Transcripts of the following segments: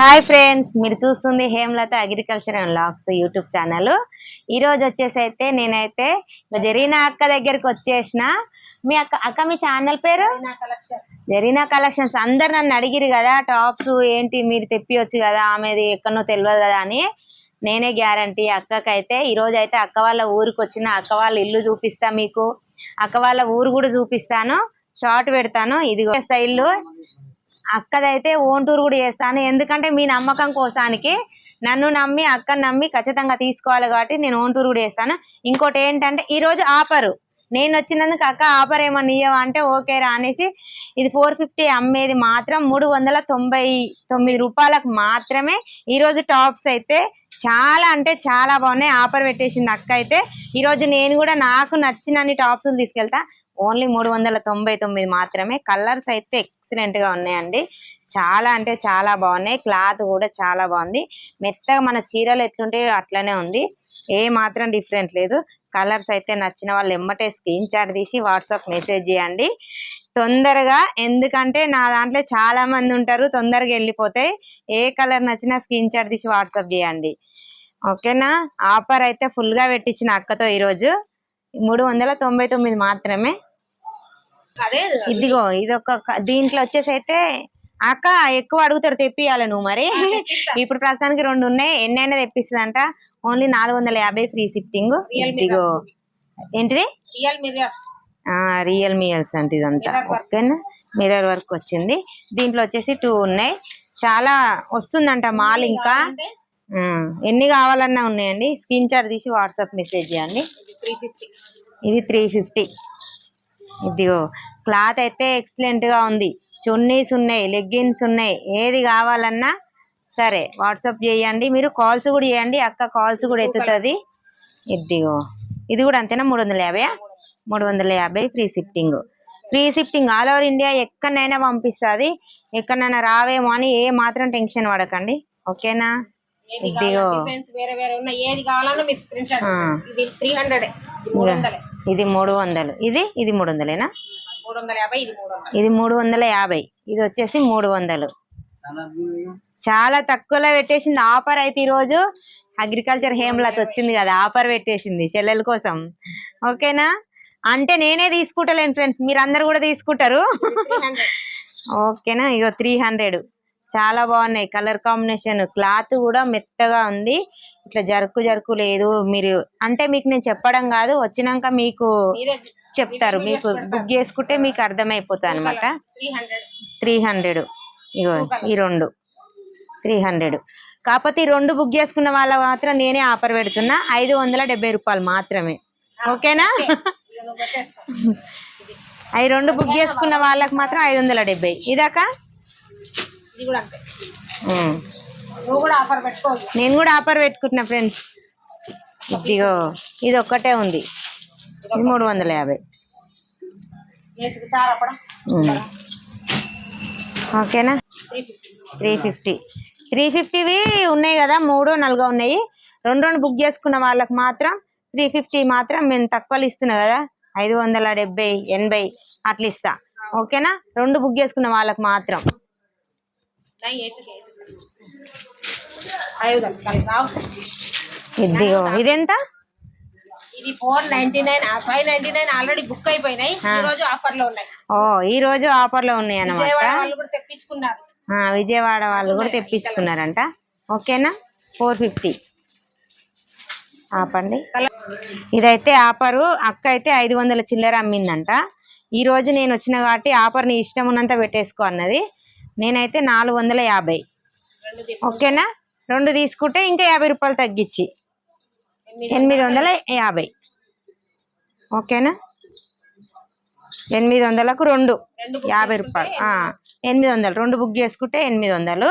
Hi friends మీరు చూస్తుంది Hemalatha agriculture and lakhs YouTube channel ఈ రోజు వచ్చేసి అయితే నేనైతే జరీనా అక్క దగ్గరికి వచ్చేసిన మీ అక్క అక్క మీ ఛానల్ పేరు జరీనా కలెక్షన్స్ అందరు నన్ను అడిగిరు కదా టాప్స్ ఏంటి మీరు తెప్పియొచ్చు కదా ఆమెది ఎక్కడనో తెలియదు కదా అని నేనే గ్యారంటీ అక్కకైతే ఈ రోజు అయితే అక్క వాళ్ళ ఊరికి వచ్చిన అక్క వాళ్ళ ఇల్లు చూపిస్తా మీకు అక్క వాళ్ళ ఊరు కూడా చూపిస్తాను షార్ట్ పెడతాను ఇదిగో ఇల్లు అక్కదైతే ఓన్ టూర్ కూడా చేస్తాను. ఎందుకంటే మీ నమ్మకం కోసానికి నన్ను నమ్మి అక్కను నమ్మి ఖచ్చితంగా తీసుకోవాలి కాబట్టి నేను ఓన్ టూర్ కూడా చేస్తాను. ఇంకోటి ఏంటంటే ఈరోజు ఆఫరు నేను వచ్చినందుకు అక్క ఆఫర్ ఏమన్నా ఇయ్యవా అంటే ఓకే రా అనేసి ఇది ఫోర్ ఫిఫ్టీ అమ్మేది మాత్రం మూడు వందల తొంభై తొమ్మిది రూపాయలకు మాత్రమే ఈరోజు టాప్స్ అయితే చాలా అంటే చాలా బాగున్నాయి. ఆఫర్ పెట్టేసింది అక్క అయితే. ఈరోజు నేను కూడా నాకు నచ్చినన్ని టాప్స్ తీసుకెళ్తా. ఓన్లీ మూడు వందల తొంభై తొమ్మిది మాత్రమే. కలర్స్ అయితే ఎక్సలెంట్గా ఉన్నాయండి. చాలా అంటే చాలా బాగున్నాయి. క్లాత్ కూడా చాలా బాగుంది. మెత్తగా మన చీరలు ఎట్లుంటాయో అట్లనే ఉంది. ఏ మాత్రం డిఫరెంట్ లేదు. కలర్స్ అయితే నచ్చిన వాళ్ళు ఎమ్మటే స్క్రీన్ షాట్ తీసి వాట్సాప్ మెసేజ్ చేయండి. తొందరగా ఎందుకంటే నా దాంట్లో చాలా మంది ఉంటారు. తొందరగా వెళ్ళిపోతాయి ఏ కలర్ నచ్చినా స్క్రీన్ షాట్ తీసి వాట్సాప్ చేయండి. ఓకేనా? ఆఫర్ అయితే ఫుల్గా గా పెట్టించిన అక్కతో ఈరోజు. మూడు వందల తొంభై తొమ్మిది మాత్రమే. ఇదిగో ఇది ఒక దీంట్లో వచ్చేసి అయితే అక్క ఎక్కువ అడుగుతారు తెప్పియాలి నువ్వు మరి. ఇప్పుడు ప్రస్తుతానికి రెండు ఉన్నాయి ఎన్నైనా తెప్పిస్తుందంట. ఓన్లీ నాలుగు వందల యాభై ఫ్రీ షిఫ్టింగ్. ఇదిగో. ఏంటిది? రియల్ ఎల్స్ అంటే ఇదంతా. ఓకేనా? మిర్రర్ వర్క్ వచ్చింది. దీంట్లో వచ్చేసి టూ ఉన్నాయి. చాలా వస్తుందంట మాల్ ఇంకా. ఎన్ని కావాలన్నా ఉన్నాయండి. స్క్రీన్ షాట్ తీసి వాట్సాప్ మెసేజ్ చేయండి. ఇది త్రీ ఫిఫ్టీ ఇదిగో క్లాత్ అయితే ఎక్సలెంట్గా ఉంది. చున్నీస్ ఉన్నాయి లెగ్గిన్స్ ఉన్నాయి. ఏది కావాలన్నా సరే వాట్సాప్ చేయండి. మీరు కాల్స్ కూడా చేయండి. అక్క కాల్స్ కూడా ఎత్తుతుంది. ఇదిగో ఇది కూడా అంతేనా? మూడు వందల యాభై మూడు వందల యాభై free shifting free shifting all over India ఎక్కడైనా పంపిస్తుంది. ఎక్కడైనా రావేమో అని ఏ మాత్రం టెన్షన్ పడకండి. ఓకేనా ఇదిగో. డిఫరెన్స్ వేరే వేరే ఉన్నాయి. ఏది కావాలన్నా మీరు స్క్రీన్ షాట్ ఆ. ఇది త్రీ హండ్రెడ్ మూడు వందలే. ఇది మూడు వందలు. ఇది ఇది మూడు వందలేనా? మూడు వందల యాభై ఇది మూడు వందలు. ఇది మూడు వందల యాభై. ఇది వచ్చేసి మూడు వందలు. చాలా తక్కువలో పెట్టేసింది. ఆఫర్ అయితే ఈరోజు అగ్రికల్చర్ హేమలత వచ్చింది కదా ఆఫర్ పెట్టేసింది చెల్లెల కోసం. ఓకేనా? అంటే నేనే తీసుకుంటలేను ఫ్రెండ్స్ మీరు అందరు కూడా తీసుకుంటారు. ఓకేనా? ఇగో త్రీ హండ్రెడ్ చాలా బాగున్నాయి. కలర్ కాంబినేషన్ క్లాత్ కూడా మెత్తగా ఉంది. ఇట్లా జరుకు జరుకు లేదు. మీరు అంటే మీకు నేను చెప్పడం కాదు వచ్చినాక మీకు చెప్తారు. మీకు బుక్ చేసుకుంటే మీకు అర్థమైపోతుంది అనమాట త్రీ హండ్రెడ్ త్రీ హండ్రెడ్ ఇగో ఈ రెండు. త్రీ హండ్రెడ్ కాకపోతే ఈ రెండు బుక్ చేసుకున్న వాళ్ళ మాత్రం నేనే ఆఫర్ పెడుతున్నా. ఐదు వందల డెబ్బై రూపాయలు మాత్రమే. ఓకేనా? అవి రెండు బుక్ చేసుకున్న వాళ్ళకి మాత్రం ఐదు వందల డెబ్బై. ఇదాకా? ఇది కూడా అంతే. నువ్వు కూడా ఆఫర్ పెట్టుకోవచ్చు నేను కూడా ఆఫర్ పెట్టుకుంటున్నా ఫ్రెండ్స్ ఇదిగో ఇది ఒక్కటే ఉంది. ఇది మూడు వందల యాభై. ఓకేనా? Three fifty three fifty three ఫిఫ్టీవి ఉన్నాయి కదా మూడు నాలుగో ఉన్నాయి. రెండు రెండు బుక్ చేసుకున్న వాళ్ళకి మాత్రం త్రీ ఫిఫ్టీ మాత్రం మేము తక్కువలు ఇస్తున్నా కదా ఐదు వందల డెబ్బై ఎనభై అట్లా ఇస్తా. ఓకేనా? రెండు బుక్ చేసుకున్న వాళ్ళకి మాత్రం నై వేసుకు వేసుకు ఐదు వందలు రావు ఇదిగో ఇదెంత? ఇది four ninety nine five ninety nine already book అయిపోయినాయి ఈ రోజు ఆఫర్లో ఉన్నాయి. ఓ ఈ రోజు ఆఫర్లో ఉన్నాయి అన్నమాట విజయవాడ వాళ్ళు కూడా తెప్పించుకున్నారు. విజయవాడ వాళ్ళు కూడా తెప్పించుకున్నారంట. ఓకేనా? ఫోర్ ఫిఫ్టీ ఆపండి. ఇదైతే ఆఫరు అక్క అయితే ఐదు వందల చిల్లర అమ్మిందంట. ఈ రోజు నేను వచ్చిన కాబట్టి ఆఫర్ నీ ఇష్టం ఉన్నంత పెట్టేసుకో అన్నది. నేనైతే నాలుగు వందల యాభై. ఓకేనా? రెండు తీసుకుంటే ఇంకా యాభై రూపాయలు తగ్గించి. ఎనిమిది వందల యాభై. ఓకేనా? ఎనిమిది వందలకు రెండు. యాభై రూపాయలు. ఎనిమిది వందలు. రెండు బుక్ చేసుకుంటే ఎనిమిది వందలు.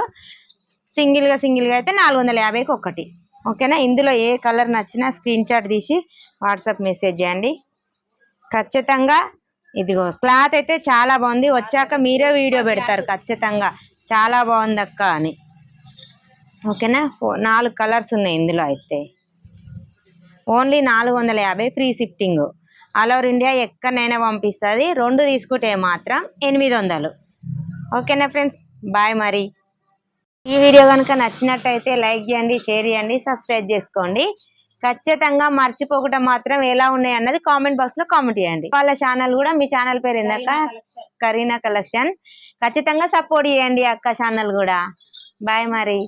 సింగిల్గా సింగిల్గా అయితే నాలుగు వందల యాభైకి ఒకటి. ఓకేనా? ఇందులో ఏ కలర్ నచ్చినా స్క్రీన్ షాట్ తీసి వాట్సాప్ మెసేజ్ చేయండి. ఖచ్చితంగా ఇదిగో క్లాత్ అయితే చాలా బాగుంది. వచ్చాక మీరే వీడియో పెడతారు ఖచ్చితంగా. చాలా బాగుంది అక్క అని. ఓకేనా? నాలుగు కలర్స్ ఉన్నాయి ఇందులో అయితే. ఓన్లీ నాలుగు వందల యాభై free shifting. All over India ఎక్కడైనా పంపిస్తుంది. రెండు తీసుకుంటే మాత్రం ఎనిమిది వందలు. ఓకేనా ఫ్రెండ్స్? బాయ్ మరి. ఈ వీడియో కనుక నచ్చినట్టయితే లైక్ చేయండి షేర్ చేయండి సబ్స్క్రైబ్ చేసుకోండి. ఖచ్చితంగా మర్చిపోకుండా మాత్రం ఎలా ఉన్నాయి అన్నది కామెంట్ బాక్స్లో కామెంట్ చేయండి. వాళ్ళ ఛానల్ కూడా మీ ఛానల్ పేరు ఏందక్క? కరీనా కలెక్షన్. ఖచ్చితంగా సపోర్ట్ చేయండి అక్క ఛానల్ కూడా. బాయ్ మరి.